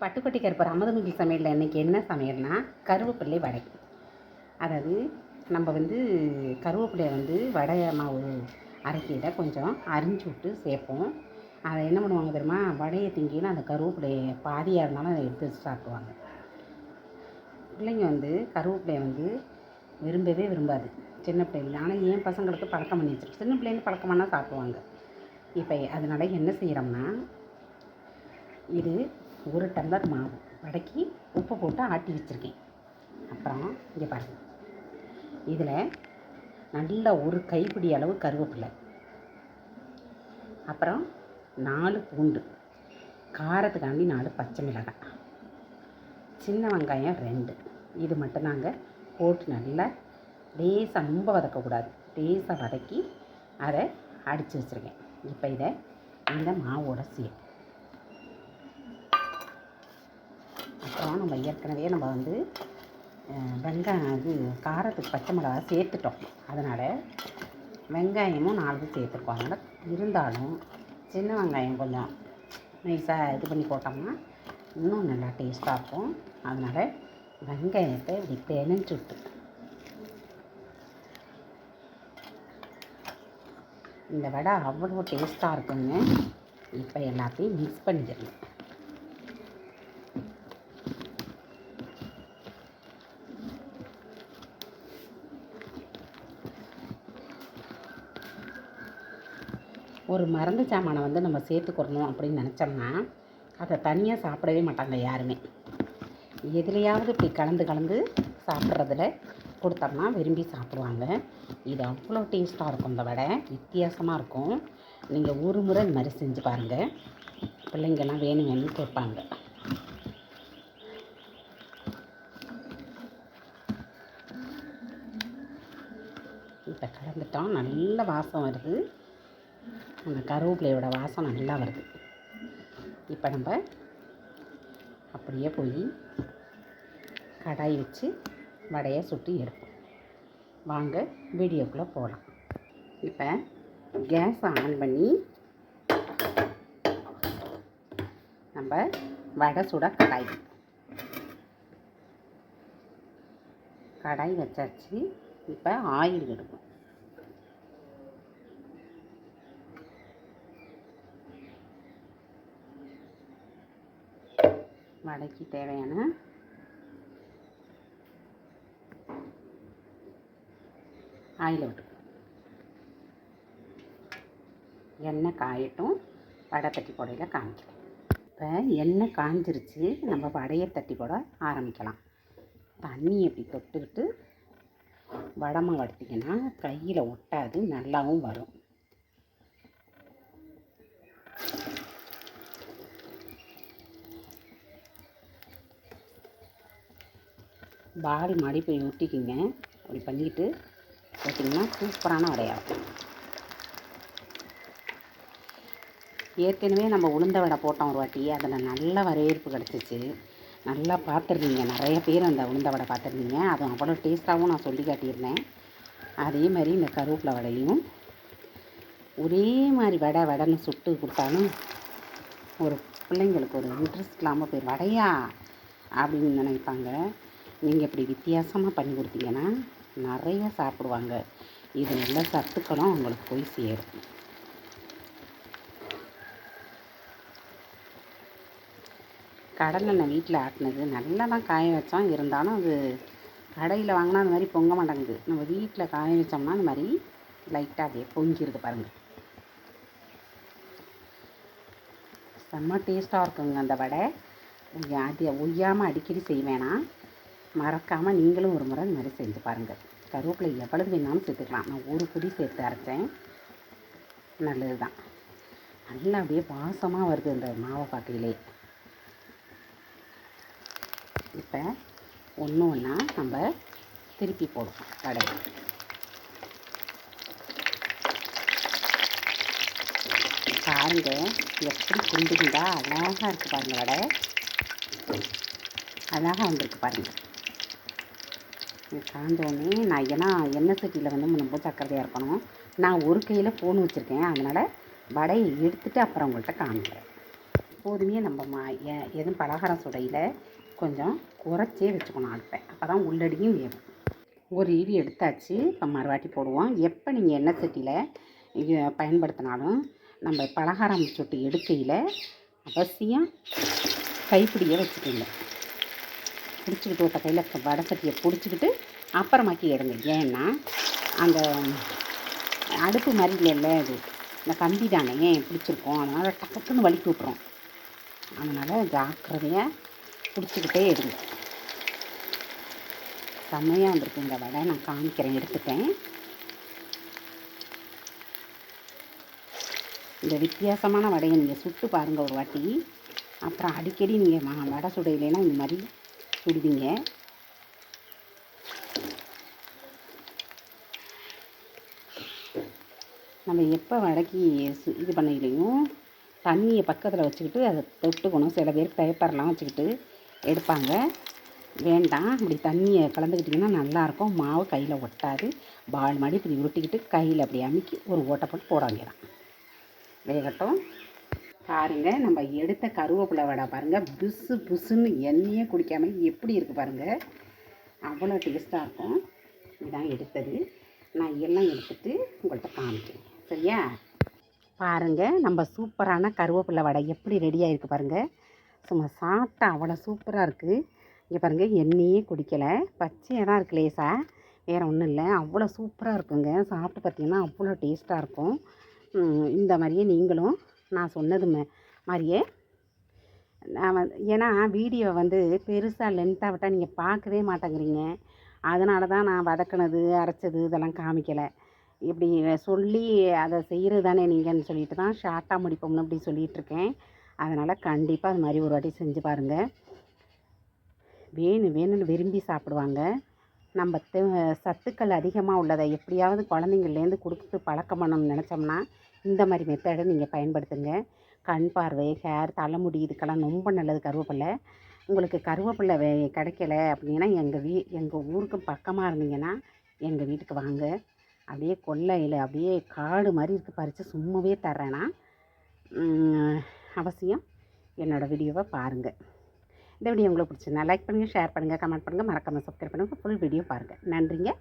பட்டுக்கொட்டி கருப்பர் அமதுமிகள் சமையலில் இன்றைக்கி என்ன சமையல்னா கருவேப்பிள்ளை வடை. அதாவது நம்ம வந்து கருவேப்பிலையை வந்து வடை மாவு அரைக்கையில் கொஞ்சம் அரிஞ்சு விட்டு சேர்ப்போம். அதை என்ன பண்ணுவாங்க தெரியுமா? வடையை திங்கின்னு அந்த கருவேப்பிலையை பாதியாக இருந்தாலும் அதை எடுத்து வச்சு சாப்பிடுவாங்க. பிள்ளைங்க வந்து கருவேப்பிலையை வந்து விரும்பவே விரும்பாது. சின்ன பிள்ளைங்க. ஆனால் என் பசங்களுக்கு பழக்கம் பண்ணி வச்சிருக்கு. சின்ன பிள்ளைங்க பழக்கமானால் சாப்பிடுவாங்க. இப்போ அதனால் என்ன செய்கிறோம்னா இது ஒரு டம்ளர் மாவு வடக்கி உப்பு போட்டு ஆட்டி வச்சுருக்கேன். அப்புறம் இங்கே பாருங்கள் இதில் நல்ல ஒரு கைப்பிடி அளவு கருவேப்பிலை. அப்புறம் நாலு பூண்டு. காரத்துக்காண்டி நாலு பச்சை மிளகாய். சின்ன வெங்காயம் ரெண்டு. இது மட்டும் நாங்கள் போட்டு நல்லா லேசாக ரொம்ப வதக்கக்கூடாது. லேசாக வதக்கி அதை அடித்து வச்சுருக்கேன். இப்போ இதை இந்த மாவோட சேர்த்து அப்புறம் நம்ம ஏற்கனவே நம்ம வந்து வெங்காயம் இது காரத்துக்கு பச்சை மிளகா சேர்த்துட்டோம். அதனால் வெங்காயமும் நாலு சேர்த்துருக்கோம். அதனால் இருந்தாலும் சின்ன வெங்காயம் கொஞ்சம் நைஸாக இது பண்ணி போட்டோம்னா இன்னும் நல்லா டேஸ்ட்டாக இருக்கும். அதனால் வெங்காயத்தை இப்படி பிணைஞ்சு விட்டு. இந்த வடை அவ்வளோ டேஸ்ட்டாக இருக்குங்க. இப்போ எல்லாத்தையும் மிக்ஸ் பண்ணிக்கிறேன் ஒரு மருந்து சாமானை வந்து நம்ம சேர்த்துக்கிறணும் அப்படின்னு நினச்சோம்னா அதை தனியாக சாப்பிடவே மாட்டாங்க யாருமே. எதுலையாவது இப்படி கலந்து கலந்து சாப்பிட்றதுல கொடுத்தோம்னா விரும்பி சாப்பிடுவாங்க. இது அவ்வளோ டேஸ்ட்டாக இருக்கும் இந்த வடை. வித்தியாசமாக இருக்கும். நீங்கள் ஒரு முறை இந்த மாதிரி செஞ்சு பாருங்கள் பிள்ளைங்கெல்லாம் வேணும் வேணும்னு கேட்பாங்க. இப்போ கலந்துட்டோம். நல்ல வாசம் வருது. அந்த கருவேப்பிலையோட வாசம் நல்லா வருது. இப்போ நம்ம அப்படியே போய் கடாய் வச்சு வடையை சுட்டி எடுப்போம். வாங்க வீடியோக்குள்ளே போகலாம் இப்போ கேஸை ஆன் பண்ணி நம்ம வடை சுட கடாய் கடாய் வச்சாச்சு. இப்போ ஆயில் எடுப்போம். வடைக்கு தேவையான ஆயில் விட்டுக்கணும் எண்ணெய் காயட்டும் வடை தட்டி போடையில் காமிக்கிறேன் இப்போ எண்ணெய் காஞ்சிருச்சு நம்ம வடையை தட்டி போட ஆரம்பிக்கலாம். தண்ணி அப்படி தொட்டுக்கிட்டு வடமாக எடுத்திங்கன்னா கையில் ஒட்டாது நல்லாவும் வரும். பால் மாடி போய் ஊட்டிக்கிங்க அப்படி பண்ணிக்கிட்டு போட்டிங்கன்னா சூப்பரான வடையாகும் ஏற்கனவே நம்ம உளுந்த வடை போட்டோம் ஒரு வாட்டி. அதில் நல்ல வரவேற்பு கிடச்சிச்சு. நல்லா பார்த்துருந்தீங்க நிறைய பேர் அந்த உளுந்த வடை பார்த்துருந்தீங்க அதுவும் அவ்வளோ டேஸ்ட்டாகவும் நான் சொல்லி காட்டியிருந்தேன். அதே மாதிரி இந்த கருவேப்பிலை வடையும். ஒரே மாதிரி வடை வடைன்னு சுட்டு கொடுத்தாலும் ஒரு பிள்ளைங்களுக்கு ஒரு இன்ட்ரெஸ்ட் இல்லாமல் போய் வடையா அப்படின்னு நினைப்பாங்க. நீங்கள் இப்படி வித்தியாசமாக பண்ணி கொடுத்தீங்கன்னா நிறைய சாப்பிடுவாங்க. இது நல்ல சத்துக்களும் அவங்களுக்கு போய் சேரும். கடலெண்ணெய் வீட்டில் ஆட்டினது நல்லா தான் காய வச்சோம் இருந்தாலும் அது கடையில் வாங்கினா அந்த மாதிரி பொங்க மாட்டேங்குது. நம்ம வீட்டில் காய வச்சோம்னா அந்த மாதிரி லைட்டாக அப்படியே பொங்கிடுது பாருங்கள் செம்ம டேஸ்ட்டாக இருக்குங்க அந்த வடை. உய்யா- அது ஒய்யாமல் அடிக்கடி செய்வேனா? மறக்காமல் நீங்களும் ஒரு முறை இந்த மாதிரி செஞ்சு பாருங்கள் கருவேப்பிலை எவ்வளவு வேணாலும் சேர்த்துக்கலாம். நான் ஒரு பொடி சேர்த்து அரைச்சேன். நல்லது தான் நல்லா அப்படியே வாசமாக வருது இந்த மாவை பார்க்கையிலே. இப்போ ஒன்று ஒன்றா நம்ம திருப்பி போடுவோம் கடை பாருங்க எப்படி குண்டுங்களா அழகாக இருக்குது பாருங்கள் வடை. அழகாக வந்திருக்கு பாருங்கள் இது நான் ஏன்னா எண்ணெய் சட்டியில் வந்து ரொம்ப சக்கரதையாக இருக்கணும். நான் ஒரு கையில் ஃபோன் வச்சுருக்கேன். அதனால் வடையை எடுத்துட்டு அப்புறம் உங்கள்கிட்ட காமிக்கிறேன். எப்போதுமே நம்ம மா எ- எதுவும் பலகாரம் சுடையில் கொஞ்சம் குறைச்சே வச்சுக்கணும் அடுப்பை அப்போ தான் உள்ளடியும் வேகும். ஒரு இடி எடுத்தாச்சு இப்போ மறுவாட்டி போடுவோம். எப்போ நீங்கள் எண்ணெய் சட்டியில் பயன்படுத்தினாலும் நம்ம பலகாரம் சுட்டு எடுக்கையில் அவசியம் கைப்பிடியை வச்சுக்கோங்க. பிடிச்சிக்கிட்டு ஒருத்த கையில் வடை சட்டியை பிடிச்சிக்கிட்டு அப்புறமாக்கி எடுங்க. ஏன்னா அந்த அடுப்பு மாதிரி இல்லைல்ல இது. இந்த கம்பி தானே பிடிச்சிருக்கோம். அதனால் டக்குன்னு வலிக்கு விட்ரும் அதனால் ஜாக்கிரதையாக பிடிச்சிக்கிட்டே எடுங்க. செம்மையாக வந்திருக்கு இந்த வடை. நான் காமிக்கிறேன். எடுத்துட்டேன் இந்த வித்தியாசமான வடையை நீங்கள் சுட்டு பாருங்கள் ஒரு வாட்டி. அப்புறம் அடிக்கடி நீங்கள் வடை சுடையிலேனா இந்த மாதிரி விடுவீங்க நம்ம எப்போ வடக்கி இது பண்ணலையும் தண்ணியை பக்கத்தில் வச்சுக்கிட்டு அதை தொட்டுக்கணும். சில பேர் பேப்பர்லாம் வச்சுக்கிட்டு எடுப்பாங்க. வேண்டாம். அப்படி தண்ணியை கலந்துக்கிட்டிங்கன்னா நல்லாயிருக்கும். மாவு கையில் ஒட்டாது. பால் மாதிரி இப்படி உருட்டிக்கிட்டு கையில் அப்படி அமுக்கி ஒரு ஓட்டை போட்டு போட வேண்டியதான் வேகட்டும். பாருங்கள் நம்ம எடுத்த கருவேப்பிலை வடை பாருங்கள் புசு புசுன்னு எண்ணெயே குடிக்காமல் எப்படி இருக்குது பாருங்கள் அவ்வளோ டேஸ்ட்டாக இருக்கும். இதான் எடுத்தது. நான் எல்லாம் எடுத்துட்டு உங்கள்கிட்ட காமிக்கிறேன். சரியா? பாருங்கள் நம்ம சூப்பரான கருவேப்பிலை வடை எப்படி ரெடியாக இருக்குது பாருங்கள் சும்மா சாப்பிட்டா அவ்வளோ சூப்பராக இருக்குது இங்கே பாருங்கள் எண்ணெயே குடிக்கலை. பச்சையாக தான் இருக்குது லேசாக வேறு ஒன்றும் இல்லை. அவ்வளோ சூப்பராக இருக்குங்க. சாப்பிட்டு பார்த்தீங்கன்னா அவ்வளோ டேஸ்ட்டாக இருக்கும். இந்த மாதிரியே நீங்களும் நான் சொன்னது மாதிரியே நான் வந்து ஏன்னா வீடியோ வந்து பெருசாக லென்த்தாக விட்டால் நீங்கள் பார்க்கவே மாட்டேங்கிறீங்க. அதனால தான் நான் வதக்குனது அரைச்சது இதெல்லாம் காமிக்கலை. இப்படி சொல்லி அதை செய்கிறது தானே நீங்கன்னு சொல்லிட்டு தான் ஷார்ட்டாக முடிப்போம்னு அப்படி சொல்லிகிட்ருக்கேன் அதனால் கண்டிப்பாக அது மாதிரி ஒரு வாட்டி செஞ்சு பாருங்கள் வேணும் வேணும்னு விரும்பி சாப்பிடுவாங்க. நம்ம தெ- சத்துக்கள் அதிகமாக உள்ளதை எப்படியாவது குழந்தைங்கள்லேருந்து கொடுத்து பழக்கம் பண்ணணும்னு நினச்சோம்னா இந்த மாதிரி மெத்தடை நீங்கள் பயன்படுத்துங்க. கண் பார்வை ஹேர் தலைமுடி இதுக்கெல்லாம் ரொம்ப நல்லது கருவேப்பில்லை. உங்களுக்கு கருவேப்பில்லை வே கிடைக்கல அப்படின்னா எங்கள் வீ எங்கள் ஊருக்கு பக்கமாக இருந்தீங்கன்னா எங்கள் வீட்டுக்கு வாங்க. அப்படியே கொல்லையில் அப்படியே காடு மாதிரி இருக்குது பறித்து சும்மாவே தர்றேன்னா அவசியம் என்னோடய வீடியோவை பாருங்கள் இந்த வீடியோ உங்களுக்கு பிடிச்சிருந்தா லைக் பண்ணுங்கள் ஷேர் பண்ணுங்கள் கமெண்ட் பண்ணுங்கள் மறக்காமல் சப்ஸ்கிரைப் பண்ணுங்கள் ஃபுல் வீடியோ பாருங்கள் நன்றிங்க.